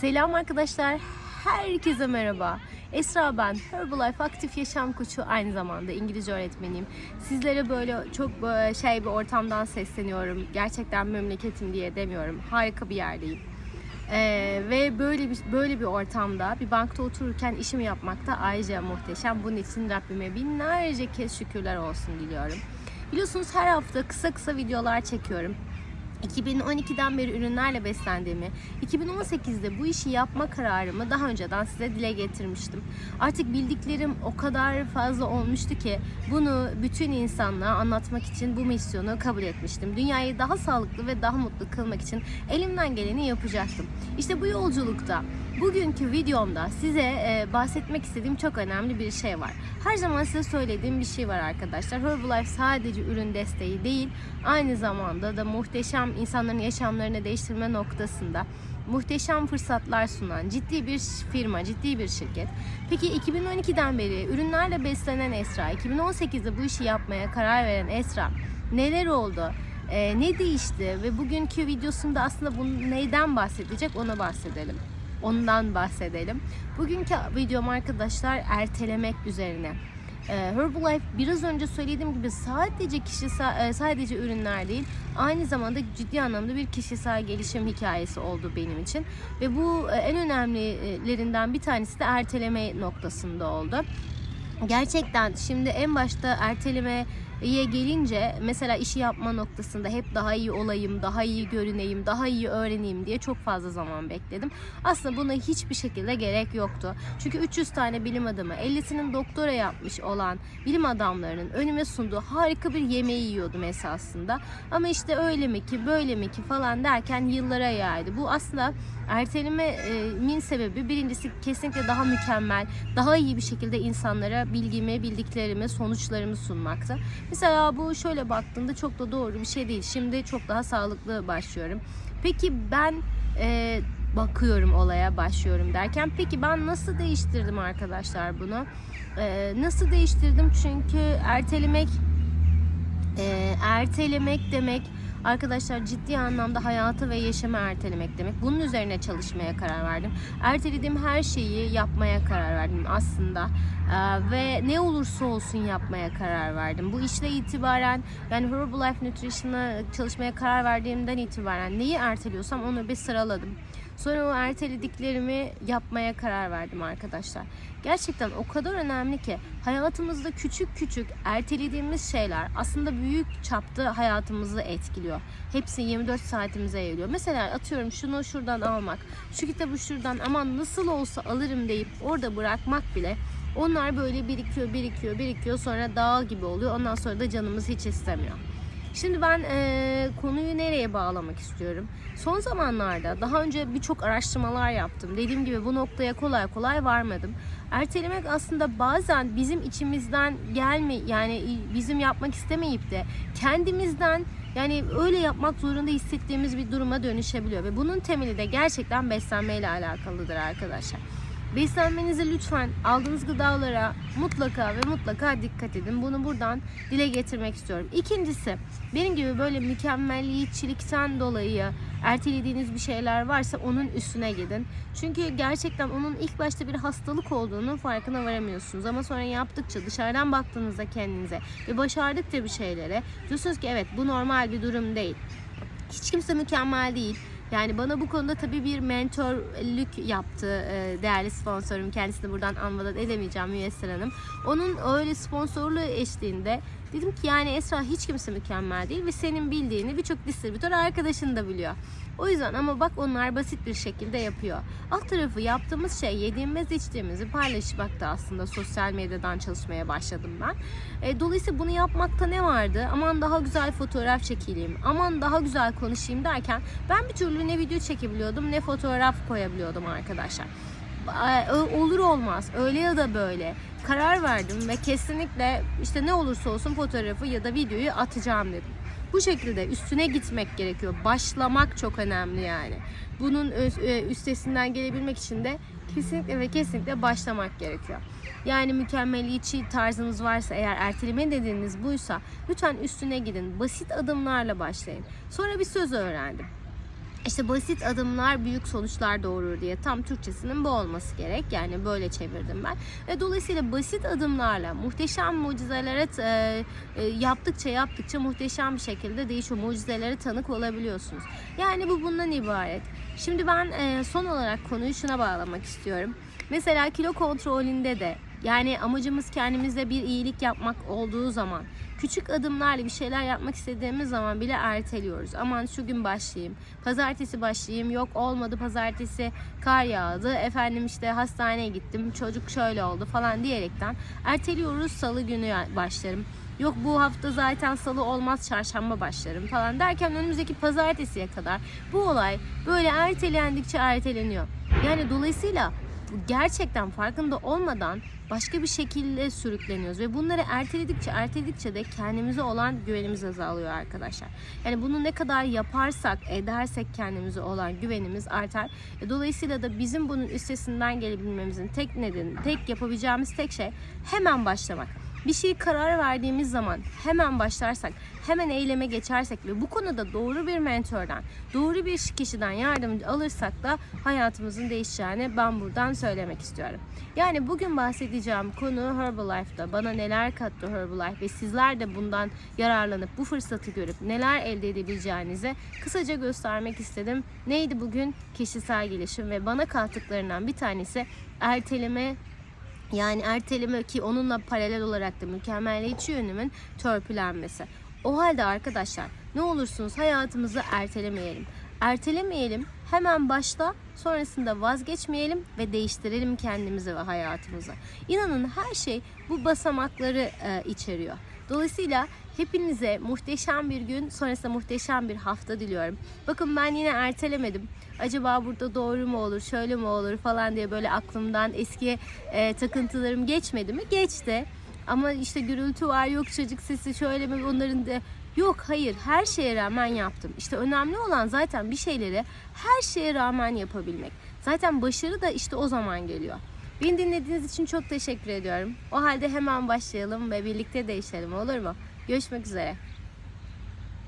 Selam arkadaşlar. Herkese merhaba. Esra ben. Herbalife Aktif Yaşam Koçu aynı zamanda İngilizce öğretmeniyim. Sizlere böyle çok şey bir ortamdan sesleniyorum. Gerçekten memleketim diye demiyorum. Harika bir yerdeyim. Ee, ve böyle bir böyle bir ortamda bir bankta otururken işimi yapmak da ayrıca muhteşem. Bunun için Rabbime binlerce kez şükürler olsun diliyorum. Biliyorsunuz her hafta kısa kısa videolar çekiyorum. 2012'den beri ürünlerle beslendiğimi, 2018'de bu işi yapma kararımı daha önceden size dile getirmiştim. Artık bildiklerim o kadar fazla olmuştu ki bunu bütün insanlığa anlatmak için bu misyonu kabul etmiştim. Dünyayı daha sağlıklı ve daha mutlu kılmak için elimden geleni yapacaktım. İşte bu yolculukta Bugünkü videomda size e, bahsetmek istediğim çok önemli bir şey var. Her zaman size söylediğim bir şey var arkadaşlar. Herbalife sadece ürün desteği değil, aynı zamanda da muhteşem insanların yaşamlarını değiştirme noktasında muhteşem fırsatlar sunan ciddi bir firma, ciddi bir şirket. Peki 2012'den beri ürünlerle beslenen Esra, 2018'de bu işi yapmaya karar veren Esra neler oldu? Ee, ne değişti ve bugünkü videosunda aslında bunu neyden bahsedecek ona bahsedelim ondan bahsedelim. Bugünkü videom arkadaşlar ertelemek üzerine. Ee, Herbalife biraz önce söylediğim gibi sadece kişisel sadece ürünler değil aynı zamanda ciddi anlamda bir kişisel gelişim hikayesi oldu benim için ve bu e, en önemlilerinden bir tanesi de erteleme noktasında oldu. Gerçekten şimdi en başta ertelemeye gelince mesela işi yapma noktasında hep daha iyi olayım, daha iyi görüneyim, daha iyi öğreneyim diye çok fazla zaman bekledim. Aslında buna hiçbir şekilde gerek yoktu. Çünkü 300 tane bilim adamı, 50'sinin doktora yapmış olan bilim adamlarının önüme sunduğu harika bir yemeği yiyordum esasında. Ama işte öyle mi ki, böyle mi ki falan derken yıllara yaydı. Bu aslında ertelememin sebebi birincisi kesinlikle daha mükemmel, daha iyi bir şekilde insanlara bilgimi, bildiklerimi, sonuçlarımı sunmaktı. Mesela bu şöyle baktığında çok da doğru bir şey değil. Şimdi çok daha sağlıklı başlıyorum. Peki ben e, bakıyorum olaya başlıyorum derken peki ben nasıl değiştirdim arkadaşlar bunu? E, nasıl değiştirdim? Çünkü ertelemek e, ertelemek demek arkadaşlar ciddi anlamda hayatı ve yaşamı ertelemek demek. Bunun üzerine çalışmaya karar verdim. Ertelediğim her şeyi yapmaya karar verdim aslında. Ee, ve ne olursa olsun yapmaya karar verdim. Bu işle itibaren yani Herbalife Nutrition'a çalışmaya karar verdiğimden itibaren neyi erteliyorsam onu bir sıraladım. Sonra o ertelediklerimi yapmaya karar verdim arkadaşlar. Gerçekten o kadar önemli ki hayatımızda küçük küçük ertelediğimiz şeyler aslında büyük çapta hayatımızı etkiliyor. Hepsi 24 saatimize yayılıyor. Mesela atıyorum şunu şuradan almak, şu kitabı şuradan aman nasıl olsa alırım deyip orada bırakmak bile onlar böyle birikiyor, birikiyor, birikiyor. Sonra dağ gibi oluyor. Ondan sonra da canımız hiç istemiyor. Şimdi ben e, konuyu nereye bağlamak istiyorum? Son zamanlarda daha önce birçok araştırmalar yaptım. Dediğim gibi bu noktaya kolay kolay varmadım. Ertelemek aslında bazen bizim içimizden gelme yani bizim yapmak istemeyip de kendimizden yani öyle yapmak zorunda hissettiğimiz bir duruma dönüşebiliyor ve bunun temeli de gerçekten beslenmeyle alakalıdır arkadaşlar. Beslenmenize lütfen aldığınız gıdalara mutlaka ve mutlaka dikkat edin. Bunu buradan dile getirmek istiyorum. İkincisi benim gibi böyle mükemmelliyetçilikten dolayı ertelediğiniz bir şeyler varsa onun üstüne gidin. Çünkü gerçekten onun ilk başta bir hastalık olduğunu farkına varamıyorsunuz. Ama sonra yaptıkça dışarıdan baktığınızda kendinize ve başardıkça bir şeylere diyorsunuz ki evet bu normal bir durum değil. Hiç kimse mükemmel değil. Yani bana bu konuda tabii bir mentorluk yaptı e, değerli sponsorum. Kendisini buradan anmadan edemeyeceğim Müyesser Hanım. Onun öyle sponsorluğu eşliğinde dedim ki yani Esra hiç kimse mükemmel değil ve senin bildiğini birçok distribütör arkadaşın da biliyor. O yüzden ama bak onlar basit bir şekilde yapıyor. Alt tarafı yaptığımız şey yediğimiz içtiğimizi paylaşmakta aslında sosyal medyadan çalışmaya başladım ben. E, dolayısıyla bunu yapmakta ne vardı? Aman daha güzel fotoğraf çekeyim, aman daha güzel konuşayım derken ben bir türlü ne video çekebiliyordum ne fotoğraf koyabiliyordum arkadaşlar olur olmaz öyle ya da böyle karar verdim ve kesinlikle işte ne olursa olsun fotoğrafı ya da videoyu atacağım dedim. Bu şekilde üstüne gitmek gerekiyor. Başlamak çok önemli yani. Bunun e, üstesinden gelebilmek için de kesinlikle ve kesinlikle başlamak gerekiyor. Yani mükemmeliyetçi tarzınız varsa eğer erteleme dediğiniz buysa lütfen üstüne gidin. Basit adımlarla başlayın. Sonra bir söz öğrendim. İşte basit adımlar büyük sonuçlar doğurur diye tam Türkçesinin bu olması gerek. Yani böyle çevirdim ben. Ve dolayısıyla basit adımlarla muhteşem mucizelere e, e, yaptıkça yaptıkça muhteşem bir şekilde değişiyor. Mucizelere tanık olabiliyorsunuz. Yani bu bundan ibaret. Şimdi ben e, son olarak konuyu şuna bağlamak istiyorum. Mesela kilo kontrolünde de yani amacımız kendimize bir iyilik yapmak olduğu zaman küçük adımlarla bir şeyler yapmak istediğimiz zaman bile erteliyoruz. Aman şu gün başlayayım, pazartesi başlayayım, yok olmadı pazartesi kar yağdı, efendim işte hastaneye gittim, çocuk şöyle oldu falan diyerekten erteliyoruz salı günü başlarım. Yok bu hafta zaten salı olmaz çarşamba başlarım falan derken önümüzdeki pazartesiye kadar bu olay böyle ertelendikçe erteleniyor. Yani dolayısıyla gerçekten farkında olmadan başka bir şekilde sürükleniyoruz ve bunları erteledikçe erteledikçe de kendimize olan güvenimiz azalıyor arkadaşlar. Yani bunu ne kadar yaparsak edersek kendimize olan güvenimiz artar. E, Dolayısıyla da bizim bunun üstesinden gelebilmemizin tek nedeni, tek yapabileceğimiz tek şey hemen başlamak. Bir şeyi karar verdiğimiz zaman hemen başlarsak, hemen eyleme geçersek ve bu konuda doğru bir mentordan, doğru bir kişiden yardım alırsak da hayatımızın değişeceğini ben buradan söylemek istiyorum. Yani bugün bahsedeceğim konu Herbalife'da bana neler kattı Herbalife ve sizler de bundan yararlanıp bu fırsatı görüp neler elde edebileceğinizi kısaca göstermek istedim. Neydi bugün? Kişisel gelişim ve bana kattıklarından bir tanesi erteleme yani erteleme ki onunla paralel olarak da mükemmeliyetçi yönümün törpülenmesi. O halde arkadaşlar ne olursunuz hayatımızı ertelemeyelim. Ertelemeyelim, hemen başla, sonrasında vazgeçmeyelim ve değiştirelim kendimizi ve hayatımızı. İnanın her şey bu basamakları e, içeriyor. Dolayısıyla hepinize muhteşem bir gün, sonrasında muhteşem bir hafta diliyorum. Bakın ben yine ertelemedim. Acaba burada doğru mu olur, şöyle mi olur falan diye böyle aklımdan eski e, takıntılarım geçmedi mi? Geçti. Ama işte gürültü var, yok çocuk sesi şöyle mi onların da Yok hayır her şeye rağmen yaptım. İşte önemli olan zaten bir şeyleri her şeye rağmen yapabilmek. Zaten başarı da işte o zaman geliyor. Beni dinlediğiniz için çok teşekkür ediyorum. O halde hemen başlayalım ve birlikte değişelim olur mu? Görüşmek üzere.